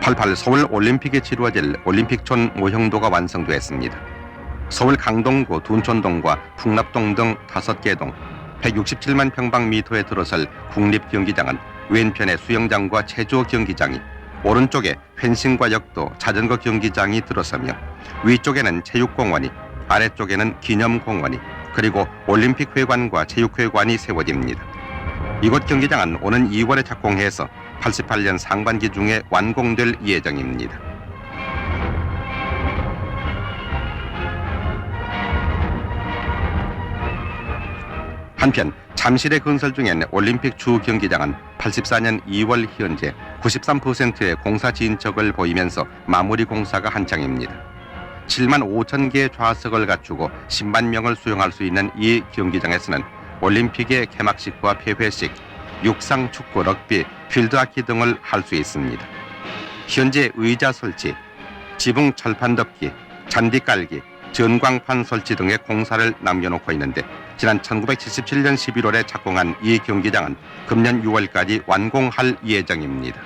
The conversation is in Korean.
88 서울 올림픽이 치루어질 올림픽촌 모형도가 완성됐습니다. 서울 강동구 둔촌동과 풍납동 등 5개 동 167만 평방미터에 들어설 국립경기장은 왼편에 수영장과 체조 경기장이 오른쪽에 펜싱과 역도, 자전거 경기장이 들어서며 위쪽에는 체육공원이 아래쪽에는 기념공원이 그리고 올림픽회관과 체육회관이 세워집니다. 이곳 경기장은 오는 2월에 착공해서 88년 상반기 중에 완공될 예정입니다. 한편 잠실에 건설 중인 올림픽 주 경기장은 84년 2월 현재 93%의 공사 진척을 보이면서 마무리 공사가 한창입니다. 7만 5천 개의 좌석을 갖추고 10만 명을 수용할 수 있는 이 경기장에서는 올림픽의 개막식과 폐회식, 육상, 축구, 럭비, 필드하키 등을 할 수 있습니다. 현재 의자 설치, 지붕 철판 덮기, 잔디 깔기, 전광판 설치 등의 공사를 남겨놓고 있는데 지난 1977년 11월에 착공한 이 경기장은 금년 6월까지 완공할 예정입니다.